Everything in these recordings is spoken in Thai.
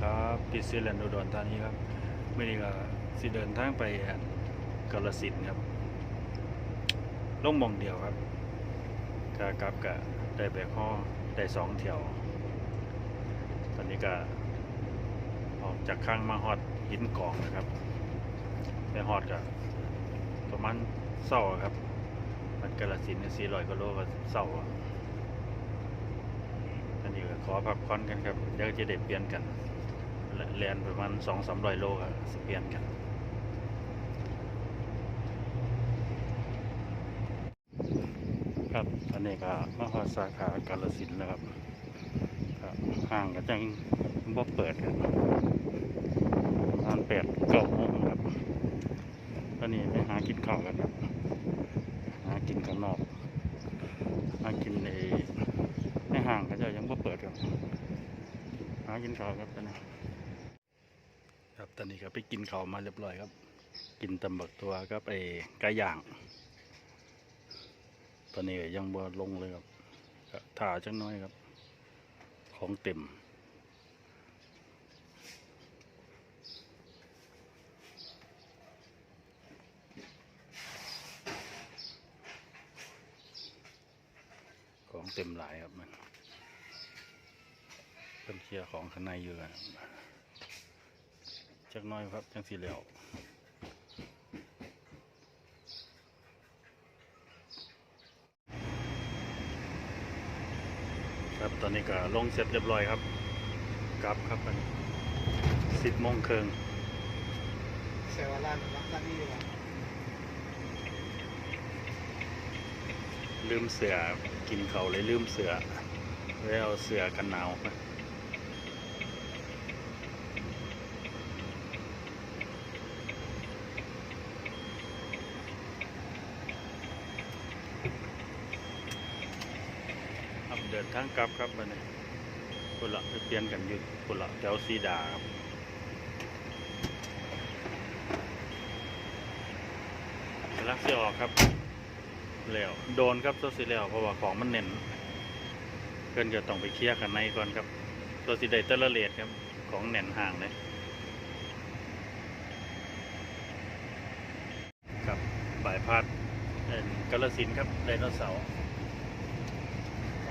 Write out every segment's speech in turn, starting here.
ครับพิเศษแลนด์อุดรธานีครับไม่นี้ก็สิเดินทางไปกาลสินครับลงมองเดียวครับกากับกะได้ไปข้อได้สองเที่ยวตอนนี้ก็ออกจากข้างมาฮอดหินกองนะครับไปฮอดกับประมาณเศร้าครับ มันกาลสินสี่ร้อยกิโลก็เศร้าอะอันนี้ก็ขอพักผ่อนกันครับเดี๋ยวจะได้เปลี่ยนกัน แลนประมาณสองสามร้อยโลครับสิเปลี่ยนกันครับอันนี้ก็มหาสาขากาลสินนะครับครับห่างกันจังบ่เปิดครับประมาณแปดเก้าโมงครับตอนนี้ไปหากินข้าวกันครับหากินข้างนอกหากินในในห้างเขาเจะยังบ่เปิดครับหากินข้าวครับตอนนี้ ตอนนี้ก็ไปกินข้าวมาเรียบร้อยครับ กินตำบักตัวกับไอ้ไก่ย่าง ตอนนี้ยังบ่ลงเลยครับถ่าจังน้อยครับ ของเต็มของเต็มหลายครับมันเป็นเคลียร์ของข้างในอยู่กัน จักหน้อยครับ จังสีเหลวครับตอนนี้ก็ลงเสร็จเรียบร้อยครับ กลับครับมันสิบโมงครึ่งเซวาลานรักกันนี่ดีกว่าลืมเสือกินเขาวเลยลืมเสือเลยเอาเสือกันหนาวมาครับเดินทางกลับครับมันนี้ปุละไปเปลี่ยนกันอยู่ปุละแถวซีดาครับลังเสียออกครับแล้วโดนครับตัวสีแล้วเพราะว่าของมันเน่นเกินจะต้องไปเคลียร์กันในก่อนครับ ตัวสีได้เตละเลดครับ ของเน่นห่างเลยครับบ่ายพัดเป็นกาลสินครับไดโนเสาร์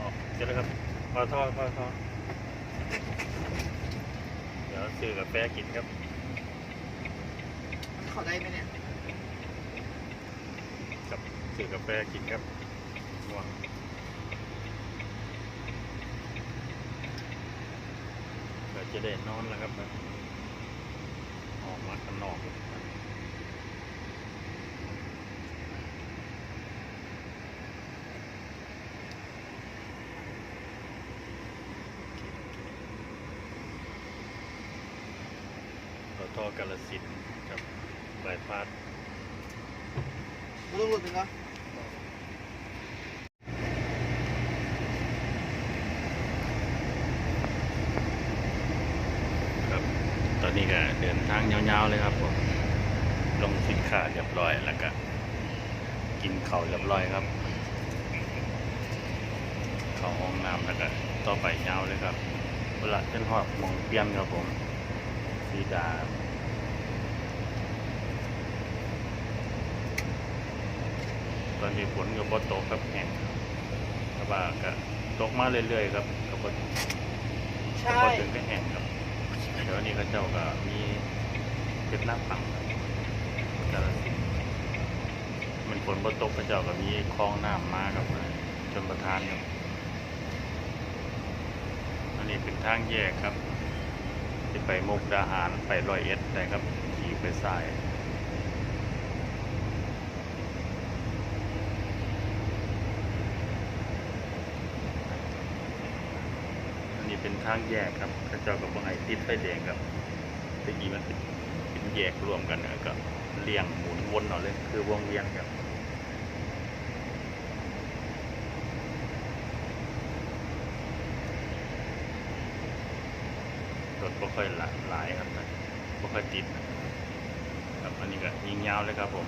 ออกเสร็จแล้วครับพอทอดพอทอดเดี๋ยวซื้อกาแฟกินครับมันเขาได้ไหมเนี่ยกับซื้อกาแฟกินครับง่วงเดี๋ยวจะได้นอนแล้วครับนะออกมาข้างนอกเราทอ กาลสินธุ์กับบายพาสมันต้องหลุดไปเนาะครับ ตอนนี้ก็เดินทางยาวๆเลยครับผมลงสินค้าเรียบร้อยแล้วก็กินข้าวเรียบร้อยครับ เข้าห้องน้ำแล้วก็ต่อไปยาวเลยครับเวลาเป็นหอดหมองเปลี่ยนครับผมสีดา ตอนนี้ฝนก็บ่ตกครับแห้งแต่ว่าก็ตกมาเรื่อยๆครับก็บ่ใช่พอถึงก็แห้งครับเดี๋ยวนี้ก็เจ้าก็มีเป็นหน้าปังครับกาฬสินธุ์มันฝนบ่ตกก็เจ้าก็มีคลองน้ำมาครับจนประทานครับอันนี้เป็นทางแยกครับที่ไปมุกดาหารไปร้อยเอ็ดได้ครับขี่ไปสาย อันนี้ เป็นทางแยกครับกระจ้ากับบังไห้ติดไฟแดงครับตะกี้มันเป็นเป็นแยกรวมกันนะก็เลี่ยงหมุนวนเอาเลย คือวงเวียนครับรถบ่ค่อยหลายครับบ่ค่อยติดครับอันนี้ก็ยิงยาวเลยครับผม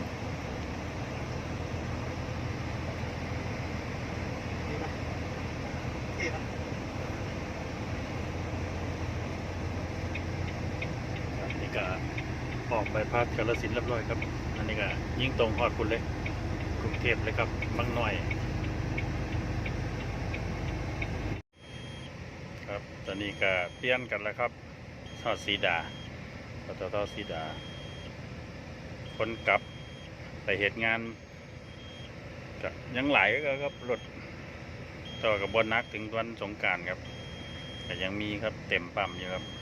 ดีปะเท่ปะ ออกไป พาดกาลสินเรียบร้อยครับ อันนี้ก็ยิ่งตรงฮอดคุณเลยกรุงเทพเลยครับบางหน่อย ครับตอนนี้ก็เปลี่ยนกันแล้วครับทอดสีดาปตทสีดา คนกลับไปเหตุงานก็ยังหลายก็ครับรถต่อกับบนนักถึงวันสงกรารครับ แต่ยังมีครับเต็มปั๊มอยู่ครับ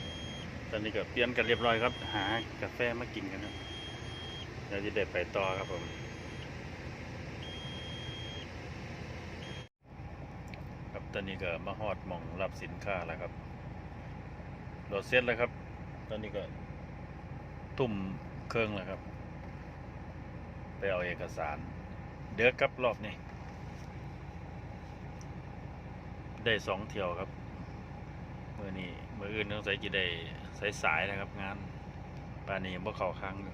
ตอนนี้ก็เปลี่ยนกันเรียบร้อยครับ หากาแฟมากินกันครับเดี๋ยวจะได้ไปต่อครับผมครับตอนนี้ก็มาฮอดมองรับสินค้าแล้วครับโหลดเสร็จแล้วครับ ตอนนี้ก็ตุ่มเครื่องแล้วครับ ไปเอาเอกสาร เดือกครับรอบนี้ ได้สองเที่ยวครับ มือนี้มืออื่นต้องใส่จีได้สายสายนะครับงานป่านนี้ยังบ่เข้าครั้งอยู่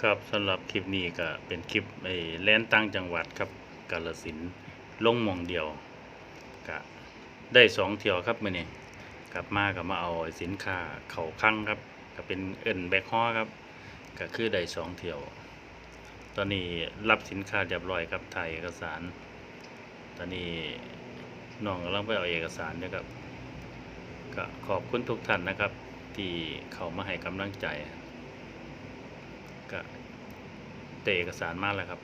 ครับสำหรับคลิปนี้ก็เป็นคลิปไอ้แล่นตั้งจังหวัดครับกาลสินลงมองเดียวก็ได้สองเที่ยวครับมือนี้กลับมาก็มาเอาสินค้าเข้าครั้งครับก็เป็นเอินแบกฮอครับก็คือได้สองเที่ยว ตอนนี้รับสินค้าเรียบร้อยครับถ่ายเอกสาร ตอนนี้ น้องกำลังไปเอาเอกสารเนะครับก็ขอบคุณทุกท่านนะครับ ที่เข้ามาให้กำลังใจก็เตะเอกสารมากแล้วครับ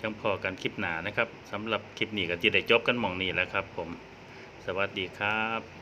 จังพอกันคลิปหนานะครับสำหรับคลิปนี้ก็จะได้จบกันมองนี้แล้วครับ ผม สวัสดีครับ